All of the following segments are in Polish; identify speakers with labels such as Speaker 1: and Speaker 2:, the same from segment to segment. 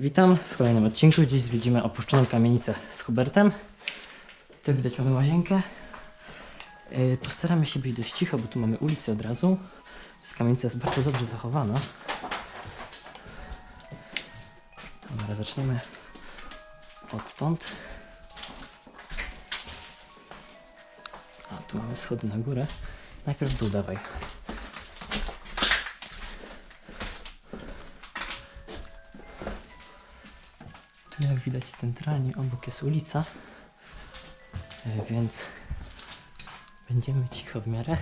Speaker 1: Witam w kolejnym odcinku. Dziś zwiedzimy opuszczoną kamienicę z Hubertem. Tu widać mamy łazienkę. Yy, Postaramy się być dość cicho, bo tu mamy ulicę od razu. Z kamienica jest bardzo dobrze zachowana. Dobra, zaczniemy odtąd. A, tu mamy schody na górę. Najpierw dół dawaj. Jak widać centralnie obok jest ulica, e, więc będziemy cicho w miarę.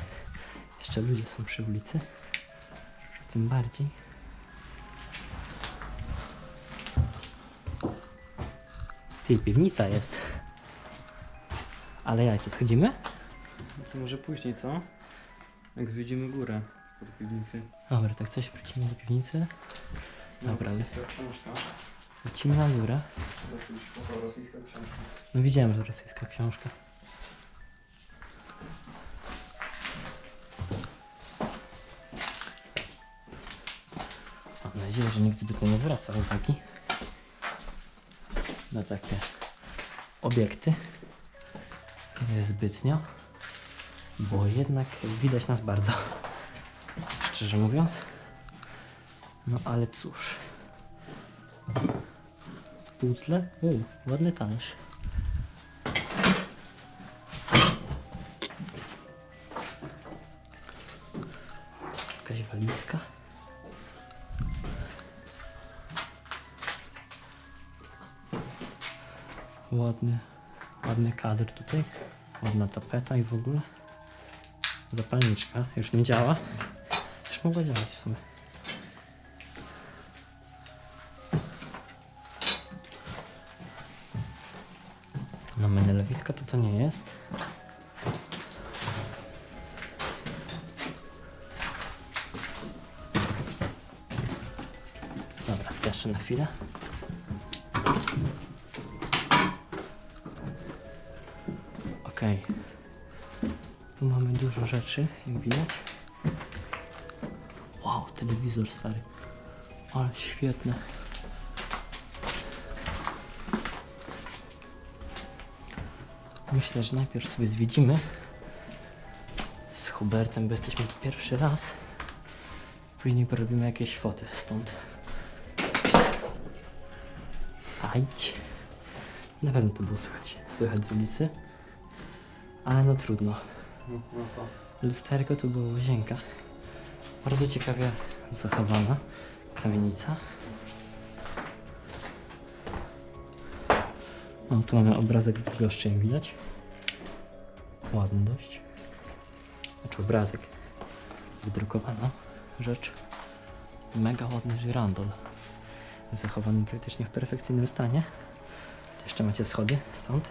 Speaker 1: Jeszcze ludzie są przy ulicy, tym bardziej. Ty, piwnica jest. Ale jajce, schodzimy?
Speaker 2: No to może później, co? Jak zwiedzimy górę pod piwnicy.
Speaker 1: Dobra, tak coś wrócimy do piwnicy. Dobra, ale-
Speaker 2: Rosyjska książka.
Speaker 1: Lecimy na górę. No widziałem, że rosyjska książka. Mam nadzieję, że nikt zbytnio nie zwraca uwagi na takie obiekty. Zbytnio, bo jednak widać nas bardzo. Szczerze mówiąc. No ale cóż. Puzzle? Uuu, ładny talerz. Jakaś walizka. Ładny, ładny kadr tutaj. Ładna tapeta i w ogóle. Zapalniczka już nie działa. Też mogła działać w sumie. Menelowiska to to nie jest. Dobra, skaczę na chwilę. Okej. Tu mamy dużo rzeczy, jak widać. Wow, telewizor stary. Ale świetne. Myślę, że najpierw sobie zwiedzimy z Hubertem, bo jesteśmy pierwszy raz. Później porobimy jakieś foty stąd. Ajdź. Na pewno to było słychać, słychać z ulicy. Ale no trudno.
Speaker 2: No, no.
Speaker 1: Lusterko to była łazienka. Bardzo ciekawie zachowana kamienica. No, tu mamy obrazek jak widać. Ładny dość. Znaczy obrazek. Wydrukowana rzecz. Mega ładny żyrandol. Zachowany praktycznie w perfekcyjnym stanie. Jeszcze macie schody stąd.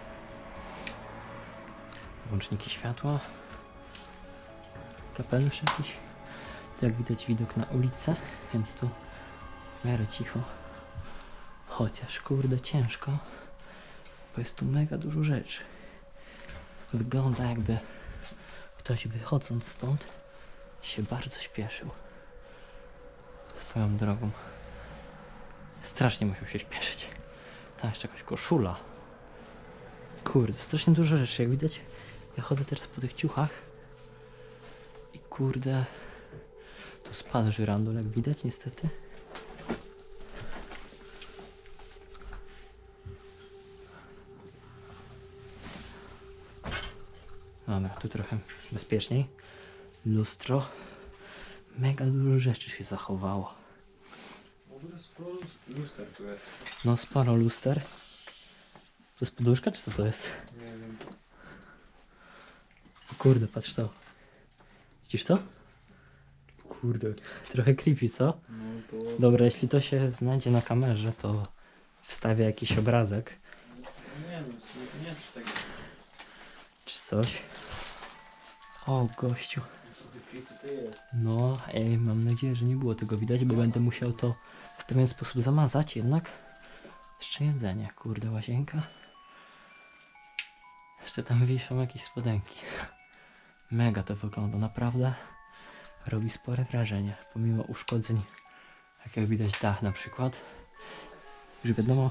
Speaker 1: Włączniki światła. Kapelusz jakiś. Tu jak widać widok na ulicę, więc tu w miarę cicho. Chociaż kurde ciężko, bo jest tu mega dużo rzeczy. Wygląda jakby ktoś wychodząc stąd się bardzo śpieszył. Swoją drogą. Strasznie musiał się śpieszyć. Tam jeszcze jakaś koszula. Kurde, strasznie dużo rzeczy. Jak widać, ja chodzę teraz po tych ciuchach i kurde, tu spadł żyrandol, jak widać niestety. Dobra, tu trochę bezpieczniej. Lustro. Mega dużo rzeczy się zachowało.
Speaker 2: Luster tu jest.
Speaker 1: No, sporo luster. To jest poduszka, czy co to jest?
Speaker 2: Nie wiem.
Speaker 1: O kurde, patrz to. Widzisz to? Kurde. Trochę creepy, co?
Speaker 2: No to...
Speaker 1: Dobra, jeśli to się znajdzie na kamerze, to wstawię jakiś obrazek
Speaker 2: Nie no, w sumie to nie jest tak...
Speaker 1: czy coś. O, gościu. No, ej, mam nadzieję, że nie było tego widać, bo będę musiał to w pewien sposób zamazać, jednak jeszcze jedzenie, kurde, łazienka. Jeszcze tam wiszą jakieś spodenki. Mega to wygląda, naprawdę. Robi spore wrażenie, pomimo uszkodzeń, jak jak widać dach na przykład. Już wiadomo,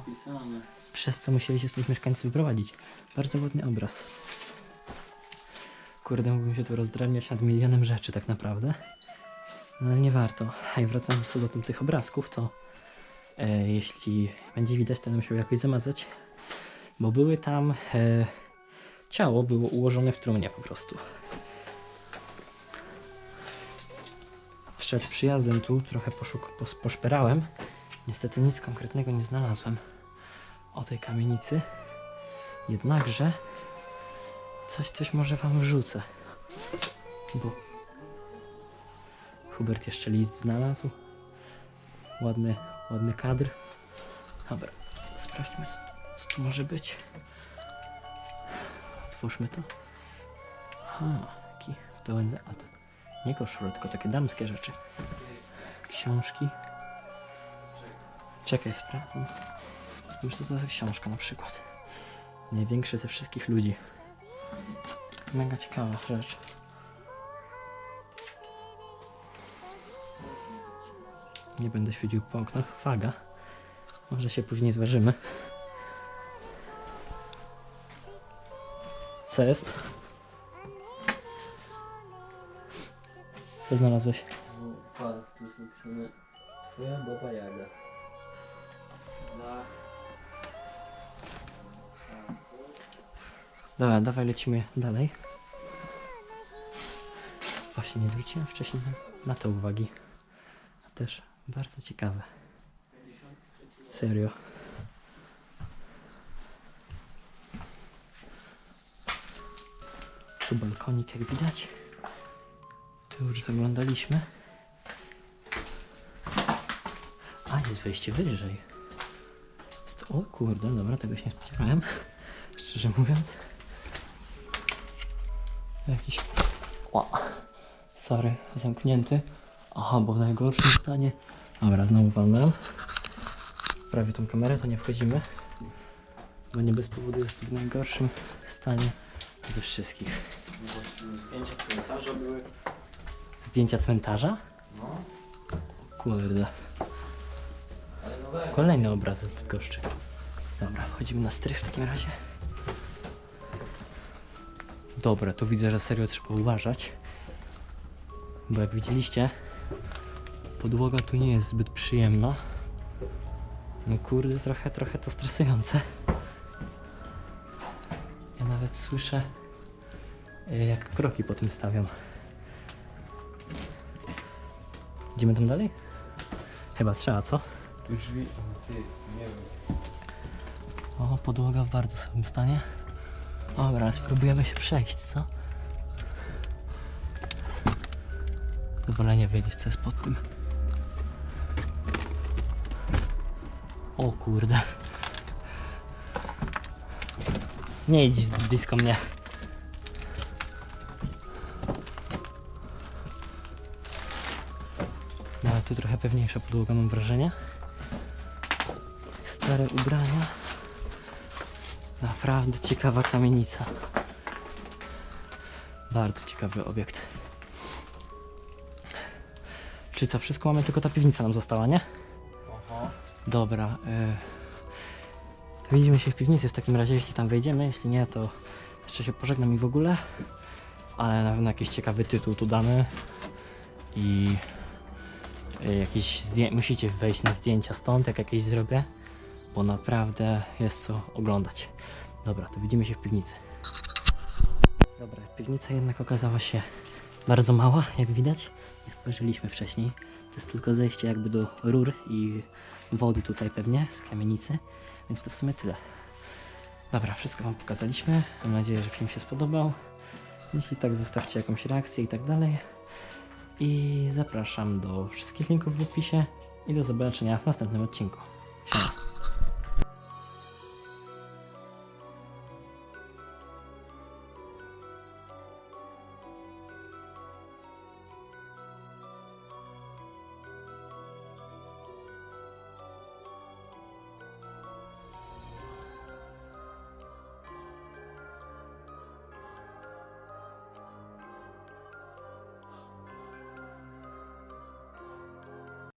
Speaker 1: przez co musieli się stąd mieszkańcy wyprowadzić. Bardzo ładny obraz. Kurde, mógłbym się tu rozdrabniać nad milionem rzeczy tak naprawdę. No ale nie warto. A i wracając do tych obrazków, to e, jeśli będzie widać, to będę musiał jakoś zamazać. Bo były tam... E, ciało było ułożone w trumnie po prostu. Przed przyjazdem tu trochę poszuk- pos- poszperałem. Niestety nic konkretnego nie znalazłem o tej kamienicy. Jednakże coś, coś może wam wrzucę. Bo Hubert jeszcze list znalazł. Ładny, ładny kadr. Dobra, sprawdźmy co, tu może być. Otwórzmy to. Aha, jaki pełen... A to nie koszule, tylko takie damskie rzeczy. Książki. Czekaj, sprawdzam. Spójrz, co to za książka na przykład. Największy ze wszystkich ludzi. Mega ciekawa rzecz. Nie będę świecił po oknach. Faga. Może się później zważymy. Co jest? Co znalazłeś?
Speaker 2: Patrz, tu jest napisane Twoja baba Jaga. Dla...
Speaker 1: Dobra, dawaj lecimy dalej. Właśnie nie zwróciłem wcześniej na, na to uwagi. A też bardzo ciekawe. Serio. Tu balkonik jak widać. Tu już zaglądaliśmy. A, jest wejście wyżej. Jest- O kurde, dobra, tego się nie spodziewałem. Szczerze mówiąc. Jakiś. O, sorry, zamknięty. Aha, bo w najgorszym stanie. Dobra, znowu walnąłem. Prawie tą kamerę, to nie wchodzimy. Bo nie bez powodu jest w najgorszym stanie ze wszystkich.
Speaker 2: Zdjęcia cmentarza były.
Speaker 1: Zdjęcia cmentarza?
Speaker 2: No,
Speaker 1: Kurde. Kolejny obraz z Bydgoszczy. Dobra, wchodzimy na strych w takim razie. Dobra, tu widzę, że serio trzeba uważać. Bo jak widzieliście, podłoga tu nie jest zbyt przyjemna. No kurde, trochę, trochę to stresujące. Ja nawet słyszę, y, jak kroki po tym stawiam. Idziemy tam dalej? Chyba trzeba, co?
Speaker 2: Tu drzwi, ty, nie wiem.
Speaker 1: O, podłoga w bardzo słabym stanie. Dobra, spróbujemy się przejść, co? Pozwolenie wiedzieć, co jest pod tym. O kurde. Nie idź blisko mnie. No, tu trochę pewniejsza podłoga, mam wrażenie. Stare ubrania. Naprawdę ciekawa kamienica. Bardzo ciekawy obiekt. Czy co, wszystko mamy, tylko ta piwnica nam została, nie?
Speaker 2: Oho.
Speaker 1: Dobra. Y... Widzimy się w piwnicy w takim razie, jeśli tam wejdziemy. Jeśli nie, to jeszcze się pożegnam i w ogóle. Ale na pewno jakiś ciekawy tytuł tu damy. I y, jakieś musicie wejść na zdjęcia stąd, jak jakieś zrobię. Bo naprawdę jest co oglądać. Dobra, to widzimy się w piwnicy. Dobra, piwnica jednak okazała się bardzo mała, jak widać. Nie spojrzeliśmy wcześniej. To jest tylko zejście jakby do rur i wody tutaj pewnie z kamienicy, więc to w sumie tyle. Dobra, wszystko Wam pokazaliśmy. Mam nadzieję, że film się spodobał. Jeśli tak, zostawcie jakąś reakcję i tak dalej. I zapraszam do wszystkich linków w opisie i do zobaczenia w następnym odcinku. Siema.